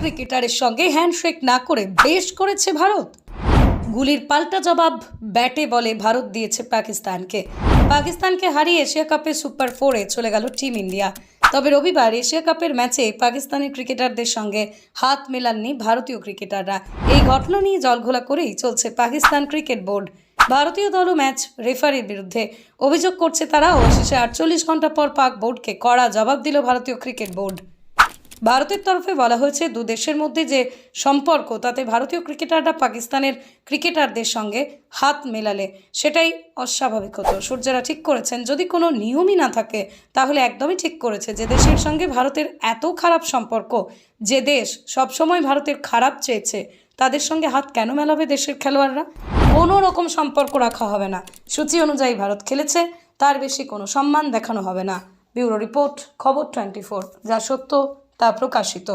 ক্রিকেটারের সঙ্গে হ্যান্ডশেক না করে বেশ করেছে ভারত। গুলির পাল্টা জবাব ব্যাটে বলে ভারত দিয়েছে পাকিস্তানকে। পাকিস্তানকে হারিয়ে এশিয়া কাপে সুপার ফোরে চলে গেল টিম ইন্ডিয়া। তবে রবিবার এশিয়া কাপের ম্যাচে পাকিস্তানি ক্রিকেটারদের সঙ্গে হাত মেলাননি ভারতীয় ক্রিকেটাররা। এই ঘটনা নিয়ে জলঘোলা করেই চলছে পাকিস্তান ক্রিকেট বোর্ড। ভারতীয় দলও ম্যাচ রেফারির বিরুদ্ধে অভিযোগ করছে তারা অবশেষে আটচল্লিশ ঘণ্টা পর পাক বোর্ডকে কড়া জবাব দিল ভারতীয় ক্রিকেট বোর্ড। ভারতের তরফে বলা হয়েছে, দু দেশের মধ্যে যে সম্পর্ক, তাতে ভারতীয় ক্রিকেটাররা পাকিস্তানের ক্রিকেটারদের সঙ্গে হাত মেলালে, সেটাই অস্বাভাবিক হতো। সূর্যরা ঠিক করেছেন, যদি কোনো নিয়মই না থাকে, তাহলে একদমই ঠিক করেছে যে দেশের সঙ্গে ভারতের এত খারাপ সম্পর্ক, যে দেশ সবসময় ভারতের খারাপ চেয়েছে, তাদের সঙ্গে হাত কেন মেলাবে দেশের খেলোয়াড়রা? কোনো রকম সম্পর্ক রাখা হবে না। সূচি অনুযায়ী ভারত খেলেছে, তার বেশি কোনো সম্মান দেখানো হবে না। ব্যুরো রিপোর্ট, খবর টোয়েন্টি ফোর যা সত্য। তা প্রকাশিত।